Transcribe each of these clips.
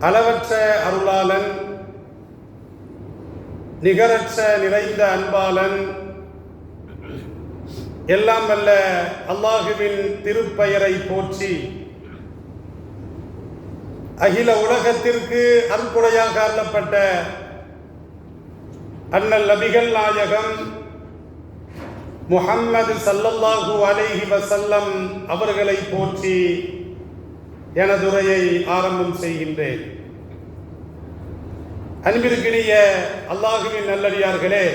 அளவற்ற அருளாளன் நிகரற்ற நிறைந்த அன்பாளன் எல்லாம் வல்ல அல்லாஹுவின் திருப்பெயரை போற்றி அகில உலகத்திற்கு அற்புடையாக அருளப்பட்ட அண்ணல் நபிகள் நாயகம் முஹம்மது சல்லல்லாஹு அலைஹி வசல்லம் அவர்களை போற்றி எனது உரையை ஆரம்பம் செய்கின்றேன். அன்பிற்கினிய அல்லாஹுவின் நல்லடியார்களே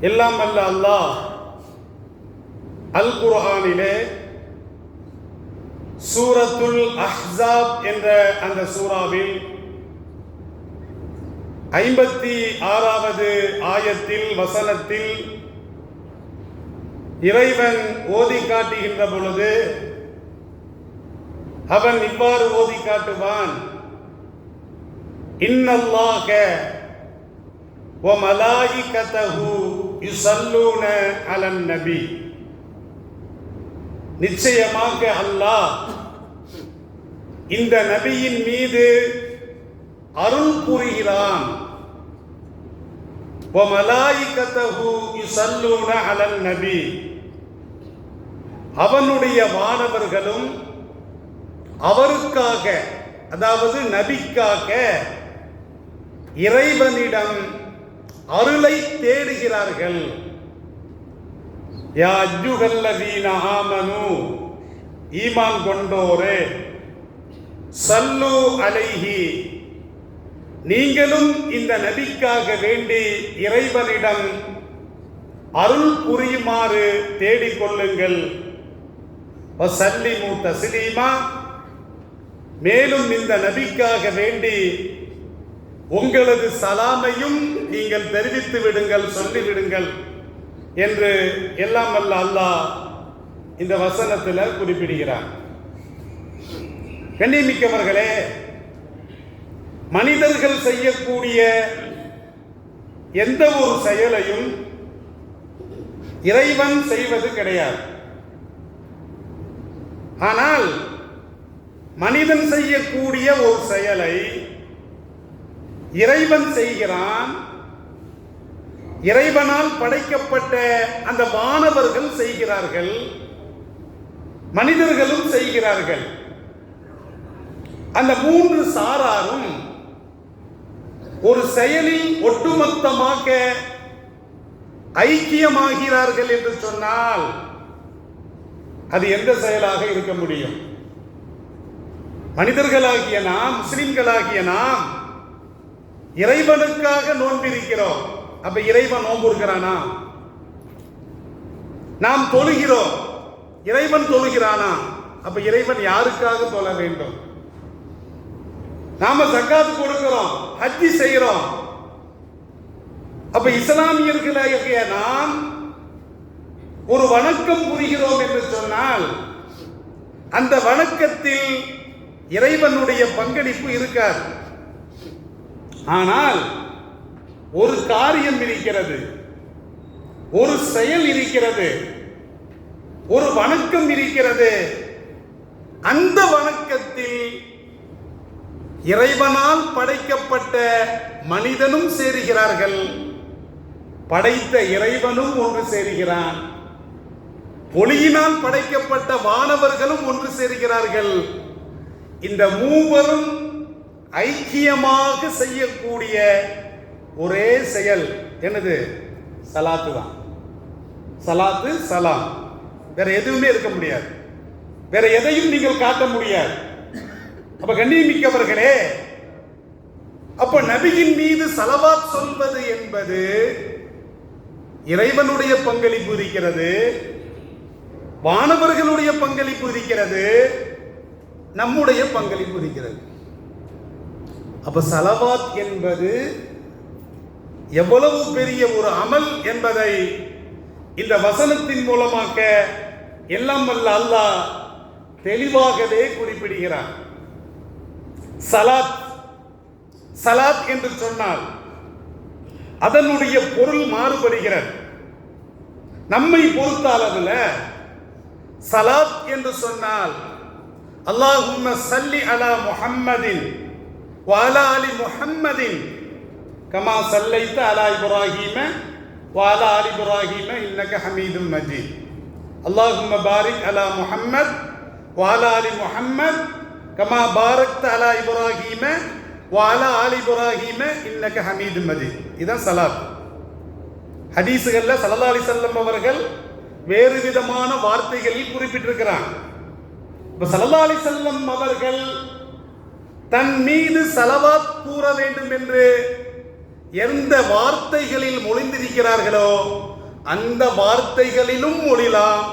எல்லாம் அல்ல அல்லாஹ் அல் குர்ஹானிலே சூரத்துல் அஹ்சாப் என்ற அந்த சூறாவில் ஐம்பத்தி ஆறாவது ஆயத்தில் வசனத்தில் இறைவன் ஓதி காட்டுகின்ற பொழுது அவன் இவ்வாறு ஓதி காட்டுவான். இன்னல்லாக வ மலாயிகதஹு யுஸல்லூன அலன் நபி. நிச்சயமாக அல்லாஹ் இந்த நபியின் மீது அருள் புரிகிறான் வ மலாயிகதஹு யுஸல்லூன அலன் நபி. அவனுடைய மாணவர்களும் அவருக்காக அதாவது நபிக்காக இறைவனிடம் அருளை தேடுகிறார்கள். யா அஜ்ஜுகல்லதீன ஆமனு ஈமான் கொண்டோரே சல்லு அலைஹி நீங்களும் இந்த நபிக்காக வேண்டி இறைவனிடம் அருள் புரியுமாறு தேடிக்கொள்ளுங்கள். மூத்த தஸ்லீமா மேலும் இந்த நபிக்காக வேண்டி உங்களது சலாமையும் நீங்கள் தெரிவித்து விடுங்கள் சொல்லிவிடுங்கள் என்று எல்லாம் அல்ல அல்லாஹ் இந்த வசனத்தில் குறிப்பிடுகிறார் கண்ணியமிக்கவர்களே மனிதர்கள் செய்யக்கூடிய எந்த ஒரு செயலையும் இறைவன் செய்வது கிடையாது. ஆனால் மனிதன் செய்யக்கூடிய ஒரு செயலை இறைவன் செய்கிறான். இறைவனால் படைக்கப்பட்ட அந்த வானவர்கள் செய்கிறார்கள். மனிதர்களும் செய்கிறார்கள். அந்த மூன்று சாராரும் ஒரு செயலில் ஒட்டுமொத்தமாக ஐக்கியமாகிறார்கள் என்று சொன்னால் அது எந்த செயலாக இருக்க முடியும்? மனிதர்களாகிய நாம் முஸ்லிம்களாகிய நாம் இறைவனுக்காக நோன்பிருக்கிறோம். அப்ப இறைவன் நோன்பு இருக்கிறானா நாம் தொழுகிறோம். இறைவன் தொழுகிறானா? அப்ப இறைவன் யாருக்காக தொழ வேண்டும்? நாம சக்காத்து கொடுக்கிறோம் ஹஜ்ஜி செய்கிறோம். அப்ப இஸ்லாமியர்களாகிய நாம் ஒரு வணக்கம் புரிகிறோம் என்று சொன்னால் அந்த வணக்கத்தில் இறைவனுடைய பங்களிப்பு இருக்காது. ஆனால் ஒரு காரியம் இருக்கிறது. ஒரு செயல் இருக்கிறது. ஒரு வணக்கம் இருக்கிறது. அந்த வணக்கத்தில் இறைவனால் படைக்கப்பட்ட மனிதனும் சேருகிறார்கள். படைத்த இறைவனும் ஒன்று சேருகிறான். ஒளியினால் படைக்கப்பட்ட வானவர்களும் ஒன்று சேருகிறார்கள். இந்த மூவரும் ஐக்கியமாக செய்யக்கூடிய ஒரே செயல் என்னது? சலாத்து தான். சலாத்து சலாம். வேற எதுவுமே இருக்க முடியாது. வேற எதையும் நீங்கள் காட்ட முடியாது. அப்ப கண்ணியமிக்கவர்களே அப்ப நபியின் மீது சலவாத் சொல்வது என்பது இறைவனுடைய பங்களிப்பு இருக்கிறது வானவர்களுடைய பங்களிப்பு இருக்கிறது நம்முடைய பங்களிப்பு இருக்கிறது. அப்ப சலவாத் என்பது எவ்வளவு பெரிய ஒரு அமல் என்பதை இந்த வசனத்தின் மூலமாக எல்லாம் வல்ல அல்லாஹ் தெளிவாகவே குறிப்பிடுகிறார் சலாத் சலாத் என்று சொன்னால் அதனுடைய பொருள் மாறுபடுகிறது. நம்மை பொறுத்த அளவில் சலாத் என்று சொன்னால் அல்லாஹும்ம சல்லி அலா முஹம்மதின் வாலா அலி முஹம்மதின். கமா சல்லைத்த அலா இப்ராஹீம வாலா அலி இப்ராஹீம இன்னக ஹமீதும் மஜீத். அல்லாஹும்ம பாரிக் அலா முஹம்மத் வாலா அலி முஹம்மத். கமா பாரக்த அலா இப்ராஹீம வாலா அலி இப்ராஹீம இன்னக ஹமீது மஜீத். இதான் சலாத். ஹதீஸுகளில் சல்லா அலி செல்லம் அவர்கள் வேறு விதமான வார்த்தைகளில் குறிப்பிட்டிருக்கிறாங்க இப்போ சல்லா அலி செல்லம் அவர்கள் தன் மீது சலவாத் கூற வேண்டும் என்று எந்த வார்த்தைகளில் மொழிந்திருக்கிறார்களோ அந்த வார்த்தைகளிலும் மொழிலாம்.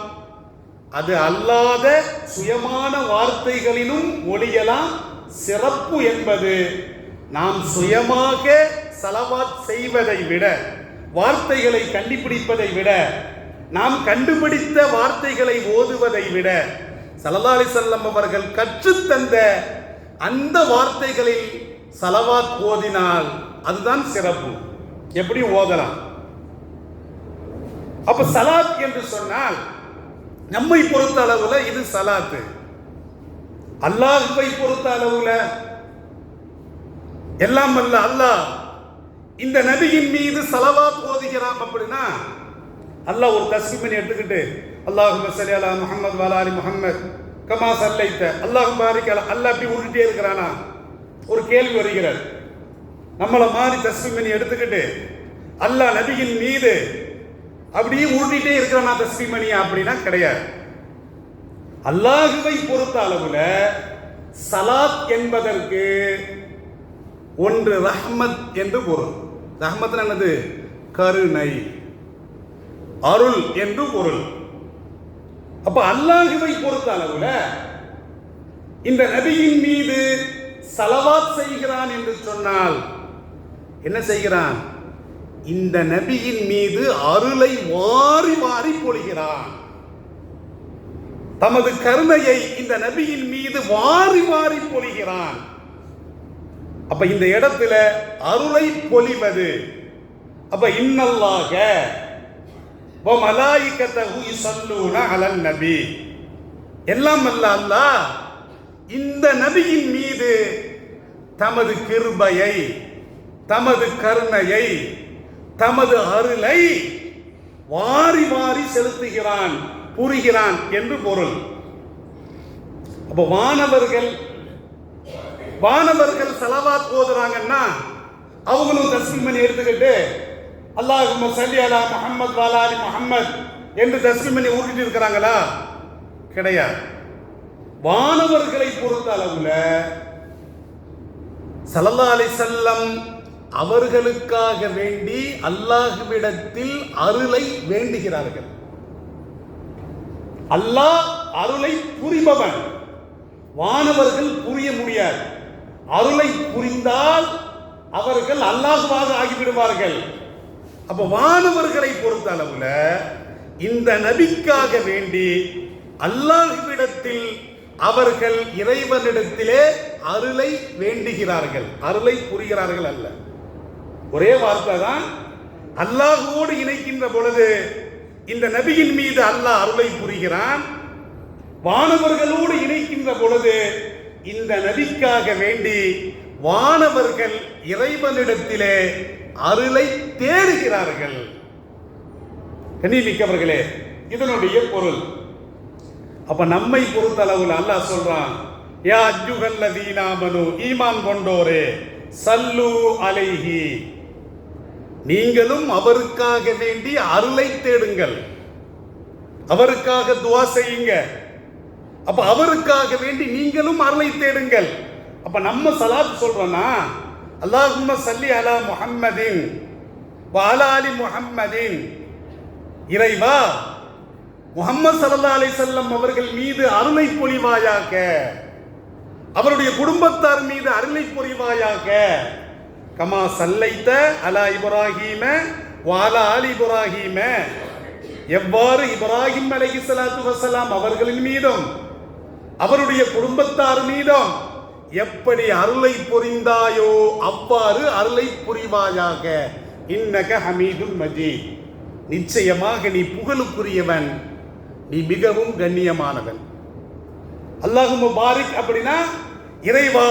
அது அல்லாத சுயமான வார்த்தைகளிலும் ஒழியலாம் சிறப்பு என்பது நாம் சுயமாக சலவாத் செய்வதை விட வார்த்தைகளை கண்டுபிடிப்பதை விட நாம் கண்டுபிடித்த வார்த்தைகளை ஓதுவதை விட சல்லா செல்லம் அவர்கள் கற்றுத்தந்த அந்த வார்த்தைகளில் சலவாத் ஓதினால் அதுதான் சிறப்பு. எப்படி ஓதலாம்? அப்ப சலாத் என்று சொன்னால் நம்மை பொறுத்த அளவுல இது சலாத்து. அல்லாஹுவை பொறுத்த அளவுல எல்லாம் அல்ல அல்லாஹ். இந்த நபியின் மீது சலவாத் ஓதுகிறான் அப்படின்னா அல்லாஹ் ஒரு தஸ்மீன் எடுத்துக்கிட்டு அல்லாஹு சலி அலா முஹம்மது வலாலி முஹம்மத். கமா சல்லைத்த. அல்லாஹ் பாரிக் அலா அல்லாஹ் அப்படி உருட்டே இருக்கிறானா? ஒரு கேள்வி வருகிறார் நம்மளை மாதிரி தஸ்மீன் எடுத்துக்கிட்டு அல்லாஹ் நபியின் மீது அப்படியே உருட்டிட்டே இருக்கிறானா தஸ்மீமணியா அப்படின்னா கிடையாது. அல்லாஹுவை பொறுத்த அளவுல சலாத் என்பதற்கு ஒன்று ரஹ்மத் என்று பொருள். ரஹ்மத் என்னது? கருணை. அருள் என்று பொருள். அப்ப அல்லாஹுவை பொறுத்த அளவுல இந்த நபியின் மீது சலவாத் செய்கிறான் என்று சொன்னால் என்ன செய்கிறான்? இந்த நபியின் மீது அருளை வாரி வாரி பொழிகிறான். தமது கருணையை இந்த நபியின் மீது வாரி வாரி பொழிகிறான். அப்ப இந்த இடத்துல அருளை பொழிவது. அப்ப இன்னல்லாக மலாயிக்கத்தகு யுசல்லூன அலன் நபி எல்லாம் அல்ல அல்லாஹ் இந்த நபியின் மீது தமது கிருபையை தமது கருணையை தமது அருளை வாரி வாரி செலுத்துகிறான் புரிகிறான் என்று பொருள். அப்ப வானவர்கள் வானவர்கள் செலவாத் போதுறாங்கன்னா அவங்களும் தஸ்மீமணி எடுத்துக்கிட்டு அல்லாஹ் சல்லி அலா முஹம்மத் வாலாலி முகமது என்று தஸ்மீமணி ஊட்டிட்டு இருக்கிறாங்களா? கிடையாது. வானவர்களை பொறுத்த அளவுல சல்லல்லா அலி செல்லம் அவர்களுக்காக வேண்டி அல்லாஹுவிடத்தில் அருளை வேண்டுகிறார்கள். அல்லாஹ் அருளை புரிபவன். வானவர்கள் புரிய முடியாது. அருளை புரிந்தால் அவர்கள் அல்லாஹுவாக ஆகிவிடுவார்கள். அப்ப வானவர்களை பொறுத்த அளவுல இந்த நபிக்காக வேண்டி அல்லாஹ்விடத்தில் அவர்கள் இறைவனிடத்திலே அருளை வேண்டுகிறார்கள். அருளை புரிகிறார்கள் அல்ல. ஒரே வார்த்தை தான் அல்லாஹுவோடு இணைக்கின்ற பொழுது இந்த நபியின் மீது அல்லாஹ் அருளை புரிகிறான். வானவர்களோடு இணைக்கின்ற பொழுது இந்த நபிக்காக வேண்டி வானவர்கள் இறைவனிடத்திலே அருளை தேடுகிறார்கள். கண்ணியமிக்கவர்களே இதனுடைய பொருள். அப்ப நம்மை பொறுத்த அளவில் அல்லாஹ் சொல்றான் யா அஜுகல்லதீனாமனு ஈமான் கொண்டோரே சல்லு அலைஹி. நீங்களும் அவருக்காக வேண்டி அருளை தேடுங்கள். அவருக்காக துவா செய்யுங்க. அப்ப அவருக்காக வேண்டி நீங்களும் அருளை தேடுங்கள். அப்ப நம்ம சலாத் சொல்றோம்னா அல்லாஹும்ம சல்லி அலா முஹம்மதின் வாலா முஹம்மதின். இறைவா முகமது சல்லா அலி செல்லம் அவர்கள் மீது அருளை பொழிவாயாக. அவருடைய குடும்பத்தார் மீது அருளை பொழிவாயாக. கமா சல்லைத்த அலா இப்ராஹீம வாலா அலி இப்ராஹீம. எவ்வாறு இப்ராஹிம் அலைஹி சலாத்து வசலாம் அவர்களின் மீதும் அவருடைய குடும்பத்தார் மீதும் எப்படி அருளை புரிந்தாயோ அவ்வாறு அருளை புரிவாயாக. இன்னக ஹமீதுல் மஜீத். நிச்சயமாக நீ புகழுக்குரியவன். நீ மிகவும் கண்ணியமானவன். அல்லாஹு முபாரிக் அப்படின்னா இறைவா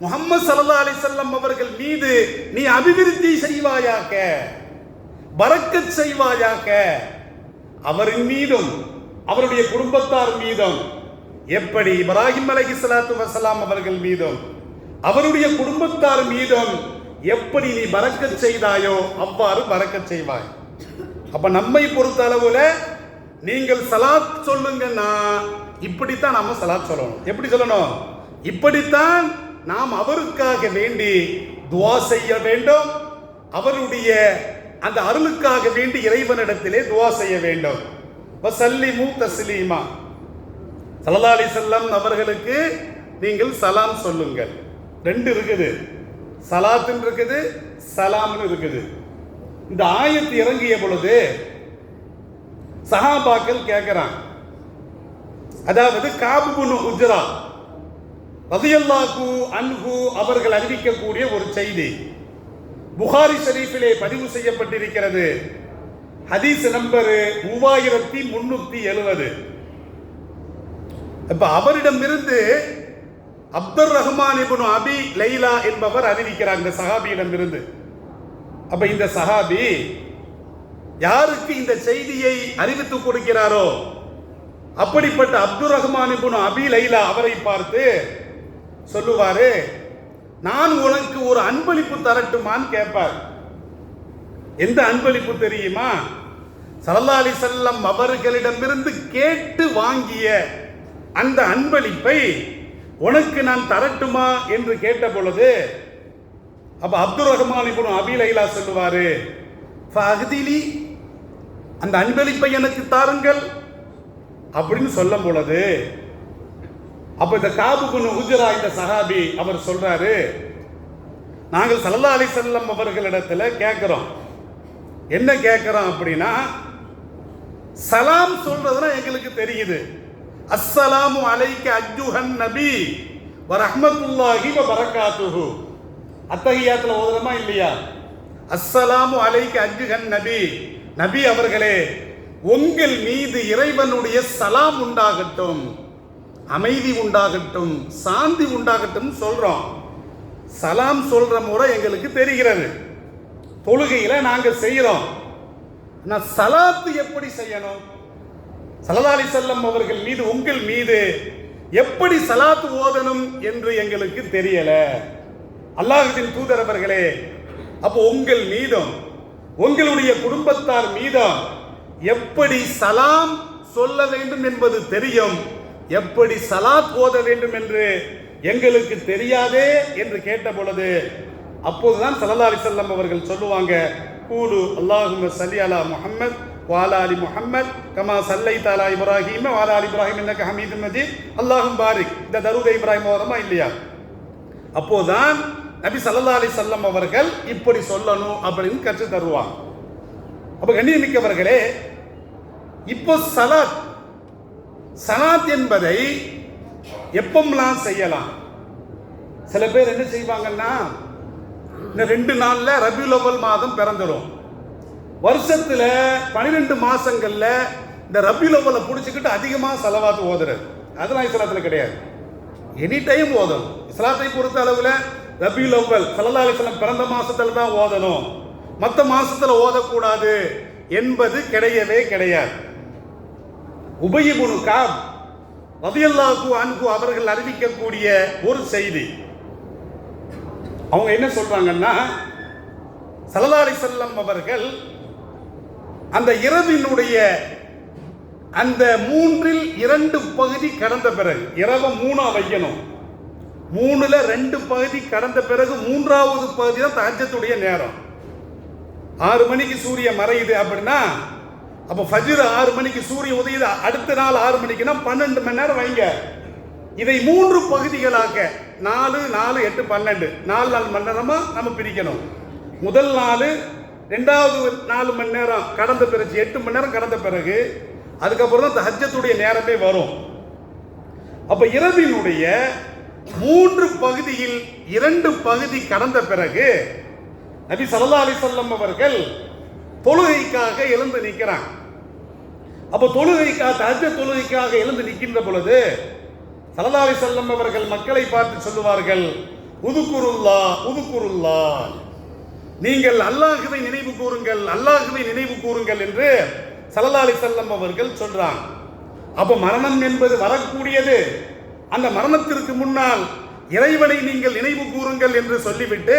முகமது சல்லா அலிசல்லம் அவர்கள் மீது நீ அபிவிருத்தி செய்வாயாக. பறக்க செய்வாயாக. அவரின் மீதும் அவருடைய குடும்பத்தார் மீதும் எப்படி இப்ராஹிம் அலஹி சலாத்து வசலாம் அவர்கள் மீதும் அவருடைய குடும்பத்தார் மீதும் எப்படி நீ மறக்க செய்தாயோ அவ்வாறு மறக்க செய்வாய். அப்ப நம்மை பொறுத்த அளவுல நீங்கள் சலாத் சொல்லுங்கன்னா இப்படித்தான் நாம சலாத் சொல்லணும். எப்படி சொல்லணும்? இப்படித்தான் நாம் அவருக்காக வேண்டி துவா செய்ய வேண்டும். அவருடைய அந்த அருளுக்காக வேண்டி இறைவனிடத்திலே துவா செய்ய வேண்டும். வசல்லிமு சிலீமா சல்லா அலி செல்லம் அவர்களுக்கு நீங்கள் சலாம் சொல்லுங்கள். ரெண்டு இருக்குது. சலாத்துன்னு இருக்குது சலாம்னு இருக்குது. இந்த ஆயத்து இறங்கிய பொழுது சஹாபாக்கள் கேட்கிறான் அதாவது காபுபுனு உஜ்ரா ரதியல்லாஹு அன்ஹு அவர்கள் அறிவிக்கக்கூடிய ஒரு செய்தி. புகாரி ஷரீஃபிலே பதிவு செய்யப்பட்டிருக்கிறது. ஹதீஸ் நம்பர் மூவாயிரத்தி முன்னூத்தி எழுபது இப்ப அவரிடமிருந்து அப்துல் ரஹ்மான் இப்னு அபி லைலா என்பவர் அறிவிக்கிறார் இந்த சஹாபியிடம் இருந்து அப்ப இந்த சஹாபி யாருக்கு இந்த செய்தியை அறிவித்து கொடுக்கிறாரோ? அப்படிப்பட்ட அப்துல் ரஹ்மான் இப்னு அபி லைலா அவரை பார்த்து சொல்லுவாரு நான் உனக்கு ஒரு அன்பளிப்பு தரட்டுமான்னு கேட்பார். எந்த அன்பளிப்பு தெரியுமா? சல்லா அலி செல்லம் அவர்களிடமிருந்து கேட்டு வாங்கிய அந்த அன்பளிப்பை உனக்கு நான் தரட்டுமா என்று கேட்ட பொழுது அப்ப அப்துல் ரஹ்மான் இப்போ அபிலைலா சொல்லுவாரு ஃபஹ்திலி அந்த அன்பளிப்பை எனக்கு தாருங்கள் அப்படின்னு சொல்லும் பொழுது அப்ப இந்த காபுகுனு உஜரா இந்த சஹாபி அவர் சொல்றாரு நாங்கள் சல்லா அலி செல்லம் அவர்களிடத்துல கேட்கிறோம். என்ன கேட்கிறோம் அப்படின்னா சலாம் சொல்றதுனா எங்களுக்கு தெரியுது. அஸ்ஸலாமு அலைக்க அஜுஹன் நபி வ ரஹ்மத்துல்லாஹி வ பரக்காத்துஹு அத்தஹியாத்துல ஓதுறமா இல்லையா அஸ்ஸலாமு அலைக்க அஜுஹன் நபி நபி அவர்களே உங்கள் மீது இறைவனுடைய சலாம் உண்டாகட்டும் அமைதி உண்டாகட்டும் சாந்தி உண்டாகட்டும் சொல்றோம். சலாம் சொல்ற முறை எங்களுக்கு தெரிகிறது. தொழுகையில நாங்கள் செய்யறோம் ஆனா சலாத்து எப்படி செய்யணும்? சலதாலி செல்லம் அவர்கள் மீது உங்கள் மீது எப்படி சலாத்து ஓதணும் என்று எங்களுக்கு தெரியல. அல்லாஹின் தூதர் அவர்களே அப்போ உங்கள் மீதும் உங்களுடைய குடும்பத்தார் மீதும் எப்படி சலாம் சொல்ல வேண்டும் என்பது தெரியும். எப்படி சலாத் ஓத வேண்டும் என்று எங்களுக்கு தெரியாதே என்று கேட்ட பொழுது அப்போதுதான் சல்லா செல்லம் அவர்கள் சொல்லுவாங்க கூலு அல்லாஹும்ம சலி அலா முகமது வாலாலி முஹம்மத் கமா சல்லை தாலா இப்ராஹிம் வாலாலி இப்ராஹிம் என்ன ஹமீது மஜீத் அல்லாஹும் பாரிக் இந்த தருத இப்ராஹிம் ஓரமா இல்லையா? அப்போதான் நபி சல்லா அலி சல்லம் அவர்கள் இப்படி சொல்லணும் அப்படின்னு கற்று தருவாங்க. அப்ப கண்ணியமிக்கவர்களே இப்போ சலாத் சலாத் என்பதை எப்பமெல்லாம் செய்யலாம்? சில பேர் என்ன செய்வாங்கன்னா இந்த ரெண்டு நாளில் ரபியுலவல் மாதம் பிறந்துடும் வருஷத்துல பன்னிரெண்டு மாசங்கள்ல இந்த ரபியுல் அவ்வலை பிடிச்சிக்கிட்டு அதிகமா செலவாத்து ஓதுறது. அதெல்லாம் இஸ்லாத்துல கிடையாது. எனி டைம் ஓதணும். இஸ்லாத்தை பொறுத்த அளவுல ரபி அவ்வல் சல்லா அலிஸ்லாம் பிறந்த மாசத்துல தான் ஓதணும். மற்ற மாசத்துல ஓதக்கூடாது என்பது கிடையவே கிடையாது. உபயபுனு காப் ரதியல்லாஹு அன்பு அவர்கள் அறிவிக்கக்கூடிய ஒரு செய்தி. அவங்க என்ன சொல்றாங்கன்னா சல்லா அலிசல்லம் அவர்கள் அந்த இரவினுடைய அந்த மூன்றில் இரண்டு பகுதி கடந்த பிறகு இரவை மூணா வைக்கணும். மூணுல ரெண்டு பகுதி கடந்த பிறகு மூன்றாவது பகுதி தான் தஹஜத்துடைய நேரம். ஆறு மணிக்கு சூரியன் மறையுது அப்படின்னா அப்போ ஃபஜ்ர் ஆறு மணிக்கு சூரியன் உதயுது அடுத்த நாள் ஆறு மணிக்குன்னா பன்னெண்டு மணி நேரம் வைங்க. இதை மூன்று பகுதிகளாக நாலு நாலு எட்டு பன்னெண்டு நாலு நாலு மணி நேரமா நம்ம பிரிக்கணும். முதல் நாள் ரெண்டாவது நாலு மணி நேரம் கடந்த பிறகு எட்டு மணி நேரம் கடந்த பிறகு அதுக்கப்புறம் தான் தஹஜத்துடைய நேரமே வரும். அப்போ இரவினுடைய மூன்று பகுதியில் இரண்டு பகுதி கடந்த பிறகு நபி சல்லா அலிசல்லம் அவர்கள் தொழுகைக்காக எழுந்து நிற்கிறாங்க. அப்போ தொழுகைக்காக தஹஜ தொழுகைக்காக எழுந்து நிற்கின்ற பொழுது சல்லா அலி சொல்லம் அவர்கள் மக்களை பார்த்து சொல்லுவார்கள் உதுக்குருல்லா உதுக்குருல்லா நீங்கள் அல்லாஹுவை நினைவு கூறுங்கள் அல்லாஹுவை நினைவு கூறுங்கள் என்று சல்லா அலி செல்லம் அவர்கள் சொல்றாங்க. அப்ப மரணம் என்பது வரக்கூடியது. அந்த மரணத்திற்கு முன்னால் இறைவனை நீங்கள் நினைவு கூறுங்கள் என்று சொல்லிவிட்டு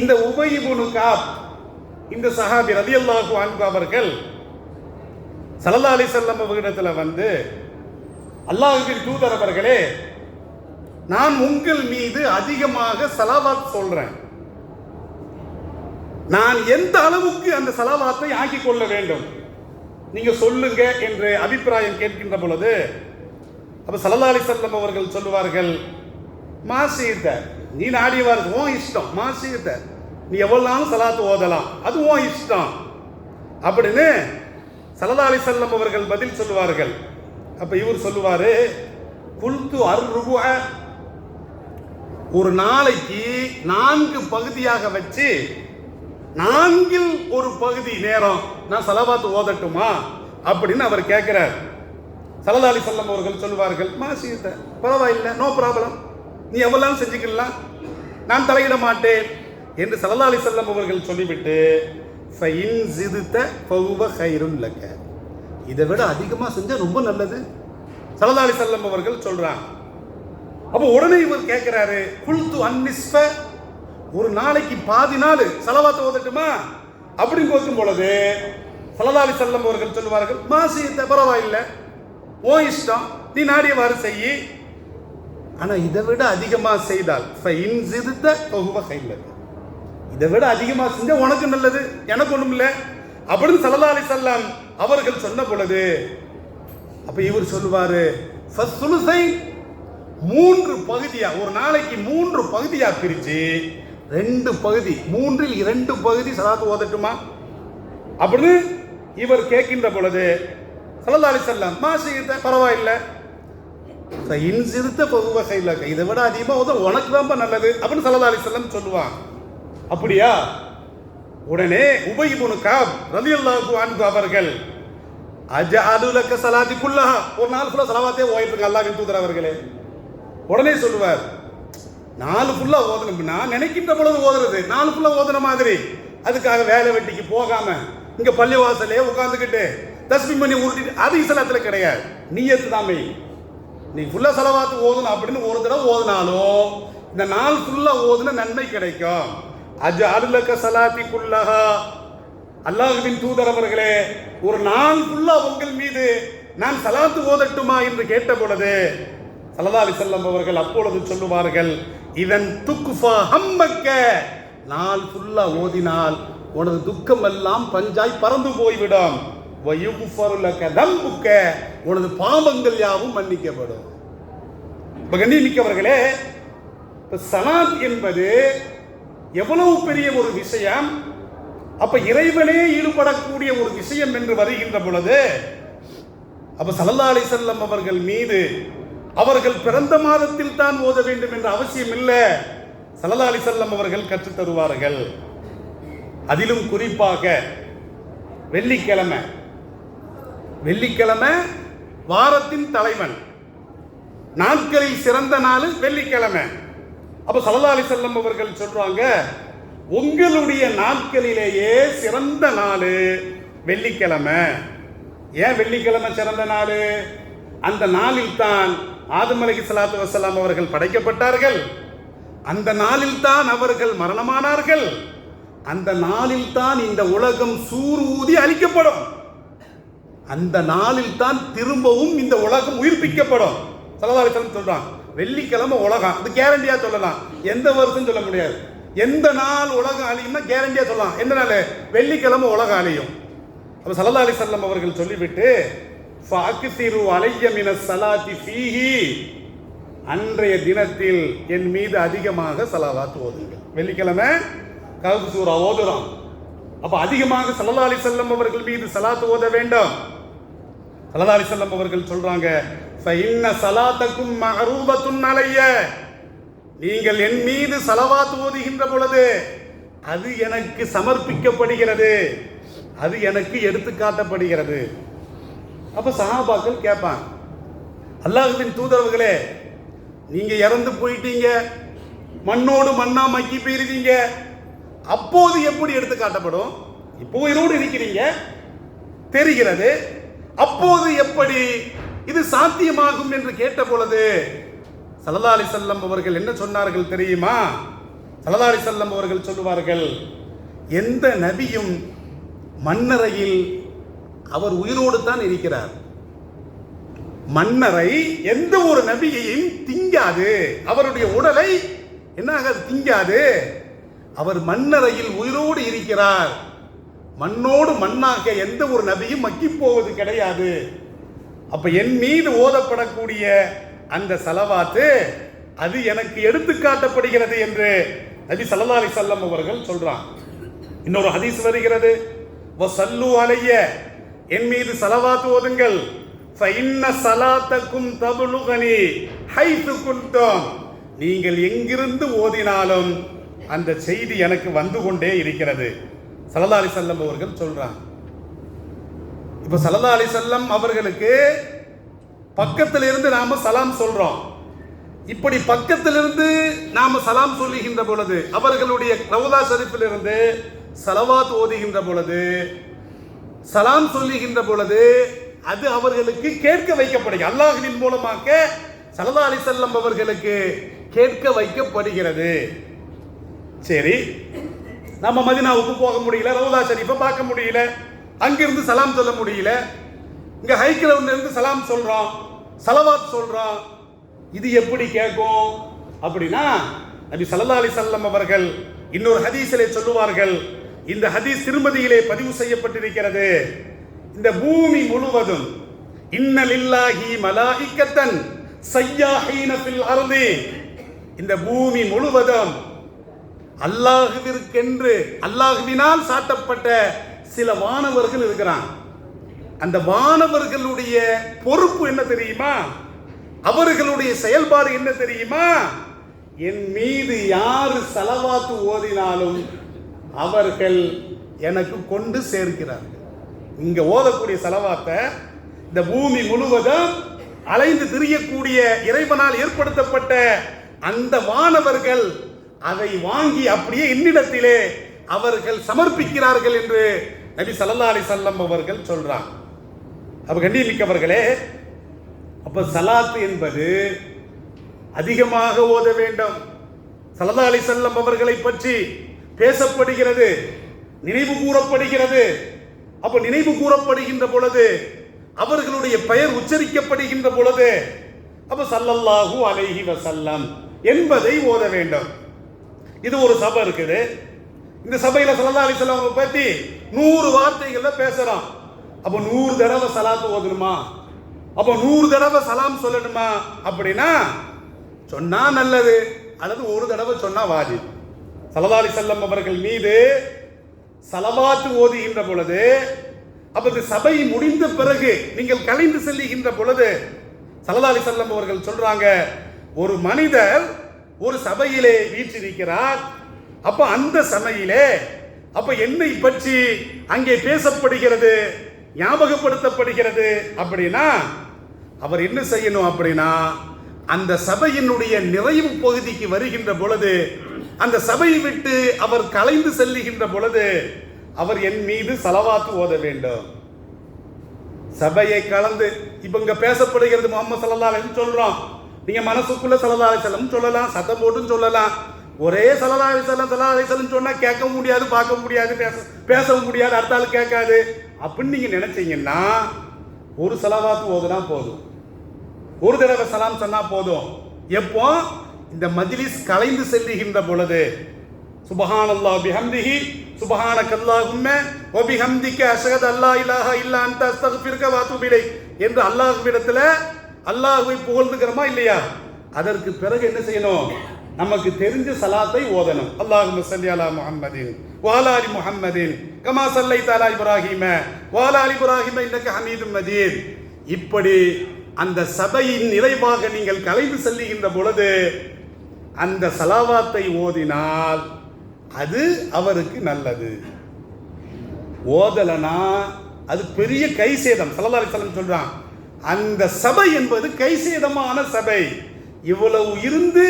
இந்த உபயிபுனு காப் இந்த சஹாபி ரலியல்லாஹு அன்பு அவர்கள் சல்லா அலி செல்லம் அவர்களிடத்தில் வந்து அல்லாஹ்வின் தூதர் அவர்களே நான் உங்கள் மீது அதிகமாக சலாவாத் சொல்றேன். நான் எந்த அளவுக்கு அந்த செலவாத்தை ஆக்கிக் கொள்ள வேண்டும்? நீங்க சொல்லுங்க என்று அபிப்பிராயம் கேட்கின்ற பொழுது அப்ப சல்லல்லாஹு செல்லம் அவர்கள் சொல்லுவார்கள் மாசீத்த நீ நாடியவார் உன் இஷ்டம் மாசீத்த நீ எவ்வளவு நாளும் சலாத்து ஓதலாம் அது உன் இஷ்டம். அப்படின்னு சல்லல்லாஹு செல்லம் அவர்கள் பதில் சொல்லுவார்கள். அப்ப இவர் சொல்லுவாரு குல்து அருபுவ ஒரு நாளைக்கு நான்கு பகுதியாக வச்சு நான்கில் ஒரு பகுதி நேரம் நான் சலவாத்து ஓதட்டுமா? அப்படின்னு அவர் கேட்கிறார். சலதாலி செல்லம் அவர்கள் சொல்லுவார்கள் மாசித்த பரவாயில்லை நோ ப்ராப்ளம். நீ எவ்வளவு செஞ்சுக்கலாம் நான் தலையிட மாட்டேன். என்று சலதாலி செல்லம் அவர்கள் சொல்லிவிட்டு ஃபைன் சிதுத்த பௌவ ஹைருன் லக்க. இதை விட அதிகமாக செஞ்சால் ரொம்ப நல்லது. சலதாலி செல்லம் அவர்கள் சொல்கிறாங்க அப்போ உடனே இவர் கேட்கிறாரு குல்து அன்னிஸ்ப ஒரு நாளைக்கு பாதி நாள் செலவாத்த ஓதட்டுமா? அப்படின்னு கோக்கும் பொழுது சலதாலி செல்லம் அவர்கள் சொல்லுவார்கள் மாசியத்தை பரவாயில்லை. ஓ இஷ்டம். நீ நாடியவாறு செய்யி. ஆனால் இதை விட அதிகமாக செய்தால் ஃபைன் சிறுத்த தொகுவ கையில் இதை விட அதிகமாக செஞ்சால் உனக்கு நல்லது எனக்கு ஒன்றும் இல்லை. அப்படின்னு சலதாலி அலைஹி அவர்கள் சொன்ன பொழுது அப்போ இவர் சொல்லுவார் ஃபஸ்ஸுலுசை மூன்று பகுதியாக ஒரு நாளைக்கு மூன்று பகுதியாக பிரித்து ரெண்டு பகுதி மூன்றில் இரண்டு பகுதி சலாத்து ஓதட்டுமா? அப்படின்னு இவர் கேட்கின்ற பொழுது சல்லல்லாஹு செல்லம் வஸல்லம் மாசிகிட்ட பரவாயில்லை. இன்சிறுத்த பகுவ கையில் இதை விட அதிகமாக உதவும் உனக்கு தான்ப்பா நல்லது அப்படின்னு சல்லல்லாஹு அலைஹி சொல்லுவான். அப்படியா? உடனே உபயிபுனு காப் ரலியல்லாஹு அன்பு அவர்கள் அஜ சலாத்தி குல்லஹா. ஒரு நாள் ஃபுல்லாக சலவாத்தே ஓயிட்டு அல்லாஹ்வின் தூதர் அவர்களே. உடனே சொல்லுவார் நாலு ஃபுல்லாக ஓதணும்னா நினைக்கின்ற பொழுது ஓதுறது. நாலு ஃபுல்லாக ஓதுன மாதிரி. அதுக்காக வேலை வெட்டிக்கு போகாமல் இங்கே பள்ளிவாசலே உட்காந்துக்கிட்டு தஸ்மி பண்ணி உருட்டிட்டு அது இசலத்தில் கிடையாது. நீயத்து தான் மெயின் நீ ஃபுல்லாக செலவாத்து ஓதணும் அப்படின்னு ஒரு தடவை ஓதுனாலும் இந்த நாள் ஃபுல்லாக ஓதுன நன்மை கிடைக்கும். அஜ அருளக்க சலாத்தி குல்லஹா அல்லாஹுவின் தூதர் அவர்களே ஒரு நாள் ஃபுல்லாக உங்கள் மீது நான் சலாத்து ஓதட்டுமா என்று கேட்ட பொழுது சல்லா அலி செல்லம் அவர்கள் அப்பொழுது சொல்லுவார்கள் இதன் துக்குஃபா ஹம்மக்க. நாள் ஃபுல்லா ஓதினால் உனது துக்கம் எல்லாம் பஞ்சாய் பறந்து போய்விடும். வயுகுஃபருலக தம்புக்க. உனது பாவங்கள் யாவும் மன்னிக்கப்படும். இப்ப கண்ணியமிக்கவர்களே இப்ப சலாத் என்பது எவ்வளவு பெரிய ஒரு விஷயம். அப்ப இறைவனே ஈடுபடக்கூடிய ஒரு விஷயம் என்று வருகின்ற பொழுது அப்ப சல்லல்லா அலி செல்லம் அவர்கள் மீது அவர்கள் பிறந்த மாதத்தில் தான் ஓத வேண்டும் என்ற அவசியம் இல்லை. சல்லல்லா அலி செல்லம் அவர்கள் கற்றுத் தருவார்கள். அதிலும் குறிப்பாக வெள்ளிக்கிழமை. வெள்ளிக்கிழமை வாரத்தின் தலைவன். நாட்களில் சிறந்த நாள் வெள்ளிக்கிழமை. அப்போ சல்லல்லா அலி செல்லம் அவர்கள் சொல்றாங்க உங்களுடைய நாட்களிலேயே சிறந்த நாள் வெள்ளிக்கிழமை. ஏன் வெள்ளிக்கிழமை சிறந்த நாள்? அந்த நாளில் தான் ஆதம் அலகி சலாத்து வசலாம் அவர்கள் படைக்கப்பட்டார்கள். அந்த நாளில் தான் அவர்கள் மரணமானார்கள். அந்த நாளில் தான் இந்த உலகம் சூர் ஊதி அழிக்கப்படும். அந்த நாளில் தான் திரும்பவும் இந்த உலகம் உயிர்ப்பிக்கப்படும். சலதாலிசலம் சொல்றான் வெள்ளிக்கிழமை உலகம். அது கேரண்டியா சொல்லலாம். எந்த வருஷம் சொல்ல முடியாது. எந்த நாள் உலகம் அழியும்னா கேரண்டியா சொல்லலாம். எந்த நாள்? வெள்ளிக்கிழமை உலகம் அழியும். அப்ப சல்லா செல்லம் அவர்கள் சொல்லிவிட்டு ஃபஅக்திரு அலைய மின ஃபீஹி. அன்றைய தினத்தில் என் மீது அதிகமாக சலாவாத் ஓதுங்கள். வெள்ளிக்கிழமை கவுது சூரா ஓதுறோம். அப்ப அதிகமாக சல்லா அலி செல்லம் அவர்கள் மீது சலாத்து ஓத வேண்டும். சல்லா அலி செல்லம் அவர்கள் சொல்றாங்க இன்ன சலாத்தக்கும் மகரூபத்துன் அலைய. நீங்கள் என் மீது சலவாத்து ஓதுகின்ற பொழுது அது எனக்கு சமர்ப்பிக்கப்படுகிறது. அது எனக்கு எடுத்து காட்டப்படுகிறது. அப்போ சஹாபாக்கள் கேட்பாங்க. அல்லாஹ்வின் தூதரவர்களே நீங்கள் இறந்து போயிட்டீங்க. மண்ணோடு மண்ணா மக்கி போயிருக்கீங்க. அப்போது எப்படி எடுத்து காட்டப்படும் இப்போ உயிரோடு இருக்கிறீங்க. தெரிகிறது. அப்போது எப்படி இது சாத்தியமாகும் என்று கேட்ட பொழுது சல்லா அலி செல்லம் அவர்கள் என்ன சொன்னார்கள் தெரியுமா? சல்லா அலி செல்லம் அவர்கள் சொல்லுவார்கள் எந்த நபியும் மண்ணறையில் அவர் உயிரோடு தான் இருக்கிறார். மன்னரை எந்த ஒரு நபியையும் திங்காது. அவருடைய உடலை என்ன ஆகாது திங்காது. அவர் மன்னரையில் உயிரோடு இருக்கிறார். மண்ணோடு மண்ணாக எந்த ஒரு நபியும் மக்கி போவது கிடையாது. அப்ப என் மீது ஓதப்படக்கூடிய அந்த செலவாத்து அது எனக்கு எடுத்து காட்டப்படுகிறது என்று நபி ஸல்லல்லாஹு அலைஹி அவர்கள் சொல்றான். இன்னொரு ஹதீஸ் வருகிறது. சல்லு அலைய என் மீது சலவாத்து ஓதுங்கள். ஃபஇன்ன சலாத்தக்கும் தபுலுகனி ஹைத்து குன்தும். நீங்கள் எங்கிருந்து ஓதினாலும் அந்த செய்தி எனக்கு வந்து கொண்டே இருக்கிறது. சல்லல்லாஹு அலி செல்லம் அவர்கள் சொல்றாங்க. இப்போ சல்லல்லாஹு அலி செல்லம் அவர்களுக்கு பக்கத்தில் இருந்து நாம சலாம் சொல்றோம். இப்படி பக்கத்திலிருந்து நாம சலாம் சொல்லுகின்ற பொழுது அவர்களுடைய ரவுதா ஷரீஃபில் சலவாத் ஓதுகின்ற பொழுது சலாம் சொல்லுகின்ற பொழுது அது அவர்களுக்கு கேட்க வைக்கப்படுகிறது. அல்லாஹின் மூலமாக சல்லா அலி செல்லம் அவர்களுக்கு கேட்க வைக்கப்படுகிறது. சரி. நம்ம மதினாவுக்கு போக முடியல ரவுதா ஷரீஃபை பார்க்க முடியல அங்கிருந்து சலாம் சொல்ல முடியல. இங்க ஹை கிரவுண்ட்ல இருந்து சலாம் சொல்றோம் சலவாத் சொல்றோம் இது எப்படி கேட்கும்? அப்படின்னா நபி சலதா அலி செல்லம் அவர்கள் இன்னொரு ஹதீசிலே சொல்லுவார்கள் இந்த ஹதீஸ் திருமதியிலே பதிவு செய்யப்பட்டிருக்கிறது. இந்த பூமி முழுவதும் இன்னலில்லாஹி மலாஹிக்கத்தன் மலாயிக்கத்தன் சய்யாஹீன ஃபில் அர்தி. இந்த பூமி முழுவதும் அல்லாஹுவிற்கென்று அல்லாஹுவினால் சாட்டப்பட்ட சில வானவர்கள் இருக்கிறான். அந்த வானவர்களுடைய பொறுப்பு என்ன தெரியுமா? அவர்களுடைய செயல்பாடு என்ன தெரியுமா? என் மீது யாரு செலவாத்து ஓதினாலும் அவர்கள் எனக்கு கொண்டு சேர்க்கிறார்கள். இங்க ஓதக்கூடிய செலவாத்தை இந்த பூமி முழுவதும் அலைந்து திரியக்கூடிய இறைவனால் ஏற்படுத்தப்பட்ட அந்த மாணவர்கள் அதை வாங்கி அப்படியே என்னிடத்திலே அவர்கள் சமர்ப்பிக்கிறார்கள் என்று நபி சல்லா அலி சல்லம் அவர்கள் சொல்றாங்க. அப்ப கண்ணியமிக்கவர்களே அப்ப சலாத்து என்பது அதிகமாக ஓத வேண்டும். சல்லா அலி செல்லம் அவர்களை பற்றி பேசப்படுகிறது நினைவு கூறப்படுகிறது. அப்ப நினைவு கூறப்படுகின்ற பொழுது அவர்களுடைய பெயர் உச்சரிக்கப்படுகின்ற பொழுது அப்ப சல்லல்லாஹு அலைஹி வசல்லம் என்பதை ஓத வேண்டும். இது ஒரு சபை இருக்குது. இந்த சபையில சல்லா அலி செல்லம் பத்தி நூறு வார்த்தைகள்ல பேசுறோம் அப்ப நூறு தடவை சலாத்து ஓதணுமா? அப்ப நூறு தடவை சலாம் சொல்லணுமா? அப்படின்னா சொன்னா நல்லது அல்லது ஒரு தடவை சொன்னா வாஜி சலதாலி செல்லம் அவர்கள் மீது சலவாத்து ஓதுகின்ற பொழுது அப்போது சபை முடிந்த பிறகு நீங்கள் கலைந்து செல்லுகின்ற பொழுது சலதாலி செல்லம் அவர்கள் சொல்றாங்க ஒரு மனிதர் ஒரு சபையிலே வீற்றிருக்கிறார். அப்ப அந்த சபையிலே அப்ப என்னை பற்றி அங்கே பேசப்படுகிறது ஞாபகப்படுத்தப்படுகிறது அப்படின்னா அவர் என்ன செய்யணும் அப்படின்னா அந்த சபையினுடைய நிறைவு பகுதிக்கு வருகின்ற பொழுது அந்த சபையை விட்டு அவர் கலைந்து செல்லுகின்ற பொழுது அவர் என் மீது சலவாத்து ஓத வேண்டும். சபையை கலந்து இப்ப இங்க பேசப்படுகிறது முகமது சல்லா சொல்றோம். நீங்க மனசுக்குள்ள சல்லா சொல்லலாம் சத்தம் போட்டும் சொல்லலாம். ஒரே சல்லா அலிசல்லம் சல்லா அலிசல்லம் சொன்னா கேட்க முடியாது பார்க்க முடியாது பேச பேசவும் முடியாது அடுத்த ஆள் கேட்காது. அப்படின்னு நீங்க நினைச்சீங்கன்னா ஒரு செலவாத்து ஓதுனா போதும். ஒரு தடவை சலாம் சொன்னா போதும். எப்போ? இந்த மஜிலிஸ் கலைந்து செல்லுகின்ற பொழுது சுபஹானல்லாஹ் பிஹம்திஹி சுபஹான அல்லாஹும்ம வ அசகத் அல்லா இலாஹா இல்லா அந்த அஸ்தக்ஃபிருக வ அத்தூபு என்று அல்லாஹ்விடத்துல அல்லாஹுவை புகழ்ந்துக்கிறோமா இல்லையா? அதற்கு பிறகு என்ன செய்யணும்? நமக்கு தெரிஞ்ச சலாத்தை ஓதணும். அல்லாஹு சல்லி அலா முஹம்மதின் வாலாலி அலி முஹம்மதின் கமா சல்லை தாலா இப்ராஹிம வாலாலி இப்ராஹிம இப்ராஹீம ஹமீது மஜீத். இப்படி அந்த சபையின் நிறைவாக நீங்கள் கலைந்து செல்லுகின்ற பொழுது அந்த சலாவாத்தை ஓதினால் அது அவருக்கு நல்லது. ஓதலனா அது பெரிய கை சேதம். சல்லல்லாஹு அலைஹி சொல்றான் அந்த சபை என்பது கைசேதமான சபை. இவ்வளவு இருந்து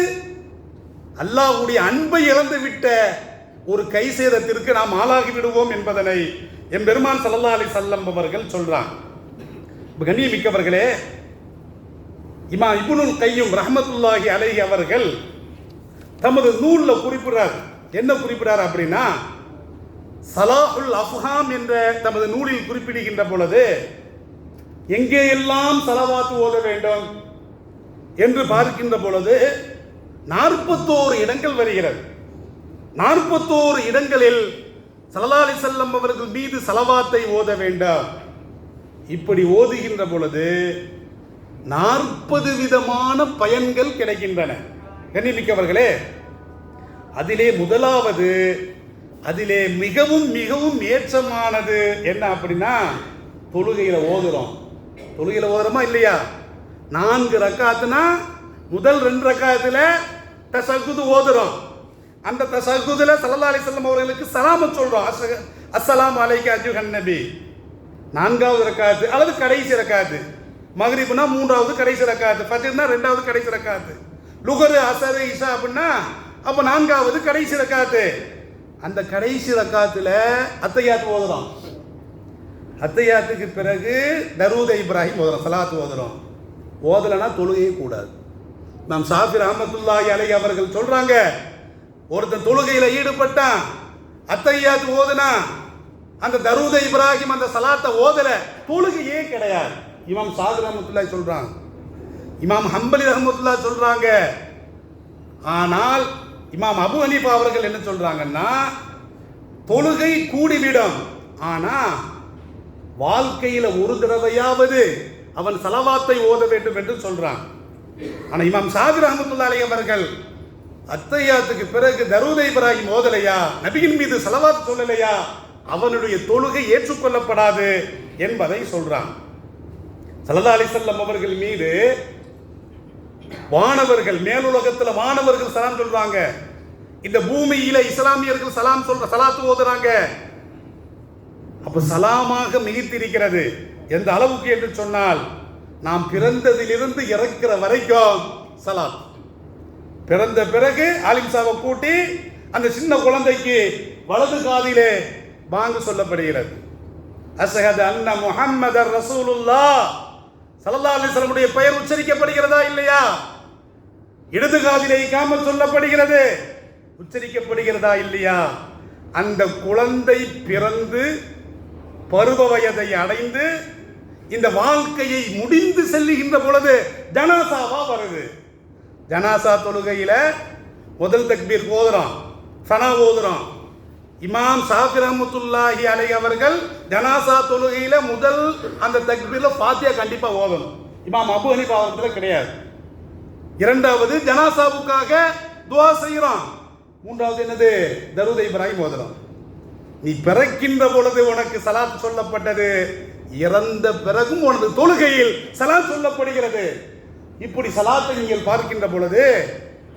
அல்லாஹ்வுடைய அன்பை இழந்து விட்ட ஒரு கைசேதத்திற்கு நாம் ஆளாகி விடுவோம் என்பதனை என் பெருமான் அலி சல்லம் அவர்கள் சொல்றான். கண்ணியமிக்கவர்களே இமா இபுனுல் கையும் ரஹமத்துல்லாஹி அலை அவர்கள் தமது நூலில் குறிப்பிடுறார். என்ன குறிப்பிடார் அப்படின்னா சலாஹுல் அஃப்ஹாம் என்ற தமது நூலில் குறிப்பிடுகின்ற பொழுது எங்கேயெல்லாம் சலவாத்து ஓத வேண்டும்? என்று பார்க்கின்ற பொழுது நாற்பத்தோரு இடங்கள் வருகிறது. நாற்பத்தோரு இடங்களில் சலலாலி செல்லம் அவர்கள் மீது சலவாத்தை ஓத வேண்டாம். இப்படி ஓதுகின்ற பொழுது நாற்பது விதமான பயன்கள் கிடைக்கின்றன. கண்ணிமிக்கவர்களே அதிலே முதலாவது அதிலே மிகவும் மிகவும் ஏற்றமானது என்ன அப்படின்னா தொழுகையில் ஓதுறோம். தொழுகையில் ஓதுறோமா இல்லையா? நான்கு ரக்காத்துனா முதல் ரெண்டு ரக்காத்துல தசகுது ஓதுறோம். அந்த தசகுதில் சல்லல்லாஹு அலைஹி செல்லம் அவர்களுக்கு சலாம சொல்கிறோம் அஸ்ஸ- அஸ்ஸலாம் அலைக்க அஜுஹன் நபி. நான்காவது ரக்காத்து அல்லது கடைசி ரக்காத்து. மகரிப்புனா மூன்றாவது கடைசி ரக்காத்து. ஃபஜ்ர்னா ரெண்டாவது கடைசி ரக்காத்து. லுகரு அசரு இசா அப்படின்னா அப்போ நான்காவது கடைசி ரக்காத்து. அந்த கடைசி ரக்காத்தில் அத்தையாத்து ஓதுறோம். அத்தையாத்துக்கு பிறகு தரூத இப்ராஹிம் ஓதுறோம் சலாத்து ஓதுறோம். ஓதலைன்னா தொழுகையே கூடாது. நாம் சாஃபி ரஹமத்துல்லாஹி அலை அவர்கள் சொல்கிறாங்க ஒருத்தன் தொழுகையில் ஈடுபட்டான் அத்தையாத்து ஓதுனா அந்த தரூத இப்ராஹிம் அந்த சலாத்தை ஓதலை தொழுகையே கிடையாது. இவன் சாது ரஹமத்துல்லாஹி சொல்றாங்க. இமாம் ஹம்பலி ரஹமத்துல்லாஹி சொல்றாங்க. ஆனால் இமாம் அபு ஹனீஃபா அவர்கள் என்ன சொல்றாங்கன்னா தொழுகை கூடிவிடும். ஆனா வாழ்க்கையில ஒரு தடவையாவது அவன் சலவாத்தை ஓத வேண்டும் என்று சொல்றான். ஆனால் இமாம் சாதி ரஹமத்துல்லாஹி அவர்கள் அத்தையாத்துக்கு பிறகு தருத இப்ராஹிம் ஓதலையா? நபியின் மீது செலவாத் சொல்லலையா? அவனுடைய தொழுகை ஏற்றுக்கொள்ளப்படாது என்பதை சொல்றான். சலதா அலிசல்லம் அவர்கள் மீது வானவர்கள் மேலுலகத்தில் வானவர்கள் சலாம் சொல்றாங்க. இந்த பூமியில இஸ்லாமியர்கள் சலாம் சொல்ற சலாத்து ஓதுறாங்க. அப்ப சலாமாக மிகித்திருக்கிறது எந்த அளவுக்கு என்று சொன்னால் நாம் பிறந்ததிலிருந்து இறக்கிற வரைக்கும் சலாத். பிறந்த பிறகு ஆலிம் சாவை கூட்டி அந்த சின்ன குழந்தைக்கு வலது காதிலே வாங்க சொல்லப்படுகிறது. அசஹது அன்ன முஹம்மதர் ரசூலுல்லா சல்லா அலைஹி பெயர் உச்சரிக்கப்படுகிறதா இல்லையா? இடது காதிலே இக்காமல் சொல்லப்படுகிறது. உச்சரிக்கப்படுகிறதா இல்லையா? அந்த குழந்தை பிறந்து பருவ வயதை அடைந்து இந்த வாழ்க்கையை முடிந்து செல்லுகின்ற பொழுது ஜனாசாவா வருது. ஜனாசா தொழுகையில முதல் தக்பீர் ஓதுறோம் சனா ஓதுறோம் இமாம் சாஃபி ரஹமத்துல்லாஹி அலை அவர்கள் ஜனாசா தொழுகையில முதல் அந்த தக்பீர்ல ஃபாத்தியா கண்டிப்பா ஓதணும். இமாம் அபு ஹனீஃபா அவர்கள் கிடையாது. இரண்டாவது ஜனாசாவுக்காக துவா செய்கிறோம் மூன்றாவது என்னது? தருத இப்ராஹிம் ஓதுறோம் நீ பிறக்கின்ற பொழுது உனக்கு சலாத் சொல்லப்பட்டது. இறந்த பிறகும் உனது தொழுகையில் சலாத் சொல்லப்படுகிறது. இப்படி சலாத்தை நீங்கள் பார்க்கின்ற பொழுது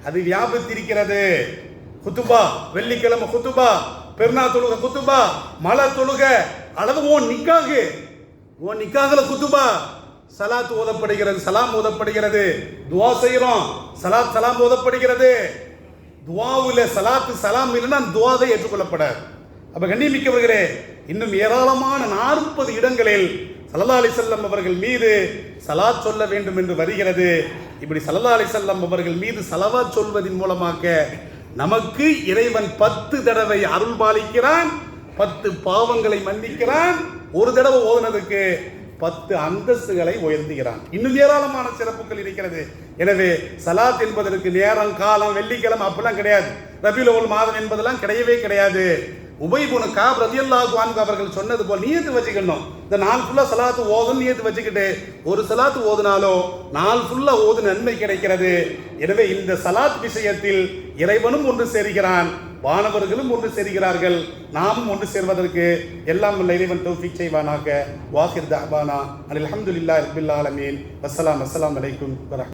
அது வியாபித்திருக்கிறது. குத்துபா வெள்ளிக்கிழமை குத்துபா. பெருநா தொழுக குத்துபா மலை தொழுக அல்லது ஓ நிக்காகு ஓ நிக்காகுல குத்துபா. சலாத் ஓதப்படுகிறது சலாம் ஓதப்படுகிறது துவா செய்கிறோம் சலாத் சலாம் ஓதப்படுகிறது. துவாவில் சலாத்து சலாம் இல்லைன்னா துவாதை ஏற்றுக்கொள்ளப்படாது. அப்போ கண்ணியமிக்கவர்களே இன்னும் ஏராளமான நாற்பது இடங்களில் சல்லா அலி செல்லம் அவர்கள் மீது சலாத் சொல்ல வேண்டும் என்று வருகிறது. இப்படி சல்லா அலி செல்லம் அவர்கள் மீது சலவா சொல்வதன் மூலமாக நமக்கு இறைவன் பத்து தடவை அருள் பாலிக்கிறான் பத்து பாவங்களை மன்னிக்கிறான் ஒரு தடவை ஓதுனதுக்கு பத்து அந்தஸ்துகளை உயர்த்துகிறான். இன்னும் ஏராளமான சிறப்புகள் இருக்கிறது. எனவே சலாத் என்பதற்கு நேரம் காலம் வெள்ளிக்கிழமை அப்படிலாம் கிடையாது. ரபிலோல் மாதம் என்பதெல்லாம் கிடையவே கிடையாது. உபைபுன காப் ரதியல்லாஹு அன்ஹு அவர்கள் சொன்னது போல் நீயத்து வச்சுக்கணும். இந்த நாள் ஃபுல்லாக சலாத்து ஓதும் நீயத்து வச்சுக்கிட்டு ஒரு சலாத்து ஓதுனாலோ நாள் ஃபுல்லாக ஓது நன்மை கிடைக்கிறது. எனவே இந்த சலாத் விஷயத்தில் இறைவனும் ஒன்று சேர்கிறான் வானவர்களும் ஒன்று சேர்கிறார்கள் நாமும் ஒன்று சேர்வதற்கு எல்லாம் உள்ள இறைவன் தௌஃபீக் செய்வானாக. வாஹிர் தஹ்பானா அல்ஹம்துலில்லாஹி ரப்பில் ஆலமீன். அஸ்லாம் அஸ்லாம் வலைக்கும் வரஹ்